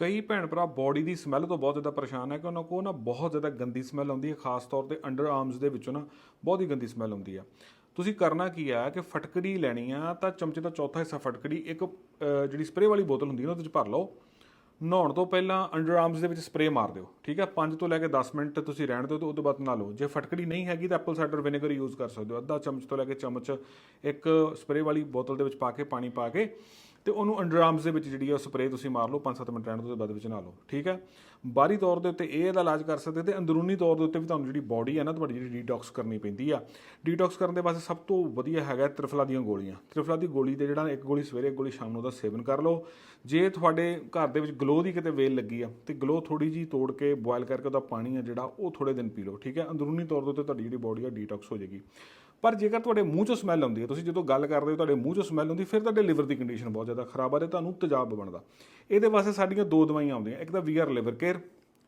ਕਈ ਭੈਣ ਭਰਾ ਬਾਡੀ ਦੀ ਸਮੈਲ ਤੋਂ ਬਹੁਤ ਜ਼ਿਆਦਾ ਪਰੇਸ਼ਾਨ ਹੈ ਕਿ ਉਹਨਾਂ ਕੋਲ ਨਾ ਬਹੁਤ ਜ਼ਿਆਦਾ ਗੰਦੀ ਸਮੈਲ ਆਉਂਦੀ ਹੈ, ਖਾਸ ਤੌਰ ਤੇ ਅੰਡਰ ਆਰਮਸ ਦੇ ਵਿੱਚੋਂ ਨਾ ਬਹੁਤ ਹੀ ਗੰਦੀ ਸਮੈਲ ਆਉਂਦੀ ਆ ਤੁਸੀਂ ਕਰਨਾ ਕੀ ਆ ਕਿ ਫਟਕੜੀ ਲੈਣੀ ਆ ਤਾਂ ਚਮਚੇ ਦਾ ਚੌਥਾ ਹਿੱਸਾ ਫਟਕੜੀ, ਇੱਕ ਜਿਹੜੀ ਸਪਰੇਅ ਵਾਲੀ ਬੋਤਲ ਹੁੰਦੀ ਹੈ ਨਾ, ਉਹਦੇ ਵਿੱਚ ਭਰ ਲਓ। ਨਹਾਉਣ ਤੋਂ ਪਹਿਲਾਂ ਅੰਡਰ ਆਰਮਸ ਦੇ ਵਿੱਚ ਸਪਰੇਅ ਮਾਰ ਦਿਓ, ਠੀਕ ਹੈ? 5 ਤੋਂ ਲੈ ਕੇ 10 ਮਿੰਟ ਤੁਸੀਂ ਰਹਿਣ ਦਿਓ ਤੇ ਉਸ ਤੋਂ ਬਾਅਦ ਨਾ ਲਓ। ਜੇ ਫਟਕੜੀ ਨਹੀਂ ਹੈਗੀ ਤਾਂ ਐਪਲ ਸਾਈਡਰ ਵਿਨੇਗਰ ਯੂਜ਼ ਕਰ ਸਕਦੇ ਹੋ। ਅੱਧਾ ਚਮਚ ਤੋਂ ਲੈ ਕੇ ਚਮਚ ਇੱਕ ਸਪਰੇਅ ਵਾਲੀ ਬੋਤਲ ਦੇ ਵਿੱਚ ਪਾ ਕੇ, ਪਾਣੀ ਪਾ ਕੇ ਤੇ ਉਹਨੂੰ ਅੰਡਰ ਆਰਮਸ ਦੇ ਵਿੱਚ ਜਿਹੜੀ ਆ ਸਪਰੇਅ ਤੁਸੀਂ ਮਾਰ ਲਓ 5-7 ਮਿੰਟ ਰਹਿਣ ਦਿਓ ਬਾਅਦ ਵਿੱਚ ਨਾ ਲਓ, ਠੀਕ ਹੈ? ਬਾਹਰੀ ਤੌਰ ਦੇ ਉੱਤੇ ਇਹ ਇਹਦਾ ਇਲਾਜ ਕਰ ਸਕਦੇ ਤੇ ਅੰਦਰੂਨੀ ਤੌਰ ਦੇ ਉੱਤੇ ਵੀ ਤੁਹਾਨੂੰ ਜਿਹੜੀ ਬਾਡੀ ਹੈ ਨਾ, ਤੁਹਾਡੀ ਜਿਹੜੀ ਡੀਟੌਕਸ ਕਰਨੀ ਪੈਂਦੀ ਆ। ਡੀਟੌਕਸ ਕਰਨ ਦੇ ਵਾਸਤੇ ਸਭ ਤੋਂ ਵਧੀਆ ਹੈਗਾ ਤ੍ਰਿਫਲਾ ਦੀਆਂ ਗੋਲੀਆਂ। ਤ੍ਰਿਫਲਾ ਦੀ ਗੋਲੀ ਤੇ ਜਿਹੜਾ ਇੱਕ ਗੋਲੀ ਸਵੇਰੇ, ਇੱਕ ਗੋਲੀ ਸ਼ਾਮ ਨੂੰ ਦਾ ਸੇਵਨ ਕਰ ਲਓ। ਜੇ ਤੁਹਾਡੇ ਘਰ ਦੇ ਵਿੱਚ ਗਲੋ ਦੀ ਕਿਤੇ ਵੇਲ ਲੱਗੀ ਆ, ਤੇ ਗਲੋ ਥੋੜੀ ਜੀ ਤੋੜ ਕੇ ਬੋਇਲ ਕਰਕੇ ਉਹਦਾ ਪਾਣੀ ਆ ਜਿਹੜਾ, ਉਹ ਥੋੜੇ ਦਿਨ ਪੀ ਲਓ, ਠੀਕ ਹੈ? ਅੰਦਰੂਨੀ ਤੌਰ ਦੇ ਉੱਤੇ ਤੁਹਾਡੀ ਜਿਹੜੀ ਬਾਡੀ ਆ ਡੀਟੌਕਸ ਹੋ ਜਾਏਗੀ। ਪਰ ਜੇਕਰ ਤੁਹਾਡੇ ਮੂੰਹ ਚੋਂ ਸਮੈਲ ਆਉਂਦੀ ਹੈ, ਤੁਸੀਂ ਜਦੋਂ ਗੱਲ ਕਰਦੇ ਹੋ, ਤੁਹਾਡੇ ਮੂੰਹ ਚੋਂ ਸਮੈਲ ਆਉਂਦੀ ਫਿਰ ਤੁਹਾਡੇ ਲਿਵਰ ਦੀ ਕੰਡੀਸ਼ਨ ਬਹੁਤ ਜ਼ਿਆਦਾ ਖਰਾਬ ਆ ਤੇ ਤੁਹਾਨੂੰ ਤੇਜ਼ਾਬ ਬਣਦਾ। ਇਹਦੇ ਵਾਸਤੇ ਸਾਡੀਆਂ ਦੋ ਦਵਾਈਆਂ ਆਉਂਦੀਆਂ, ਇੱਕ ਤਾਂ ਵੀ ਆਰ ਲਿਵਰ ਕੇਅਰ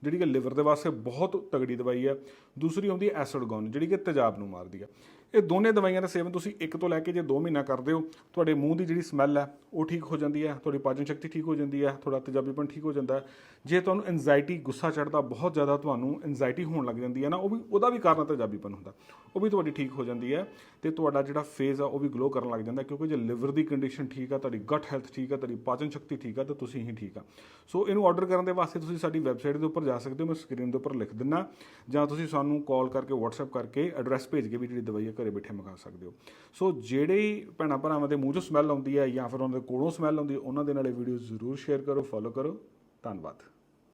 ਜਿਹੜੀ ਕਿ ਲਿਵਰ ਦੇ ਵਾਸਤੇ ਬਹੁਤ ਤਗੜੀ ਦਵਾਈ ਹੈ, ਦੂਸਰੀ ਆਉਂਦੀ ਹੈ ਜਿਹੜੀ ਕਿ ਤੇਜ਼ਾਬ ਨੂੰ ਮਾਰਦੀ ਹੈ। ਇਹ ਦੋਨੇ ਦਵਾਈਆਂ ਦਾ ਸੇਵਨ ਤੁਸੀਂ ਇੱਕ ਤੋਂ ਲੈ ਕੇ ਜੇ 2 ਮਹੀਨਾ ਕਰਦੇ ਹੋ, ਤੁਹਾਡੇ ਮੂੰਹ ਦੀ ਜਿਹੜੀ ਸਮੈਲ ਹੈ, ਉਹ ਠੀਕ ਹੋ ਜਾਂਦੀ ਹੈ, ਤੁਹਾਡੀ ਪਾਚਨ ਸ਼ਕਤੀ ਠੀਕ ਹੋ ਜਾਂਦੀ ਹੈ, ਤੁਹਾਡਾ ਤੇਜ਼ਾਬੀਪਣ ਠੀਕ ਹੋ ਜਾਂਦਾ ਜੇ ਤੁਹਾਨੂੰ ਐਂਜ਼ਾਈਟੀ ਗੁੱਸਾ ਚੜਦਾ ਬਹੁਤ ਜ਼ਿਆਦਾ ਤੁਹਾਨੂੰ ਐਂਜ਼ਾਈਟੀ ਹੋਣ ਲੱਗ ਜਾਂਦੀ ਹੈ ਨਾ, ਉਹ ਵੀ, ਉਹਦਾ ਵੀ ਕਾਰਨ ਤੇਜ਼ਾਬੀਪਣ ਹੁੰਦਾ। ਉਹ ਵੀ ਤੁਹਾਡੀ ਠੀਕ ਹੋ ਜਾਂਦੀ ਹੈ ਤੇ ਤੁਹਾਡਾ ਜਿਹੜਾ ਫੇਸ ਆ, ਉਹ ਵੀ ਗਲੋ ਕਰਨ ਲੱਗ ਜਾਂਦਾ, ਕਿਉਂਕਿ ਜੇ ਲਿਵਰ ਦੀ ਕੰਡੀਸ਼ਨ ਠੀਕ ਆ, ਤੁਹਾਡੀ ਗਟ ਹੈਲਥ ਠੀਕ ਆ, ਤੁਹਾਡੀ ਪਾਚਨ ਸ਼ਕਤੀ ਠੀਕ ਆ, ਤਾਂ ਤੁਸੀਂ ਹੀ ਠੀਕ ਆ। ਸੋ ਇਹਨੂੰ ਆਰਡਰ ਕਰਨ ਦੇ ਵਾਸਤੇ ਤੁਸੀਂ ਸਾਡੀ ਵੈਬਸਾਈਟ ਦੇ ਉੱਪਰ ਜਾ ਸਕਦੇ ਹੋ, ਮੈਂ ਸਕਰੀਨ ਦੇ ਉੱਪਰ ਲਿਖ ਦਿੰਨਾ ਜਾਂ ਤੁਸੀਂ ਸਾਨੂੰ ਕਾਲ ਕਰਕੇ, WhatsApp ਕਰਕੇ ਐਡਰੈਸ ਭੇਜ ਕੇ ਵੀ ਜਿਹੜੀ ਦਵਾਈ ਹੈ ਘਰੇ ਬੈਠੇ ਮੰਗਾ ਸਕਦੇ ਹੋ। ਸੋ ਜਿਹੜੇ ਹੀ ਭੈਣਾਂ ਭਰਾਵਾਂ ਦੇ ਮੂੰਹ ਚੋਂ ਸਮੈਲ ਆਉਂਦੀ ਹੈ ਜਾਂ ਫਿਰ ਉਹਨਾਂ ਦੇ ਕੋਲੋਂ ਸਮੈਲ ਆਉਂਦੀ ਹੈ, ਉਹਨਾਂ ਦੇ ਨਾਲ ਇਹ ਵੀਡੀਓ ਜ਼ਰੂਰ ਸ਼ੇਅਰ ਕਰੋ ਫੋਲੋ ਕਰੋ। ਧੰਨਵਾਦ।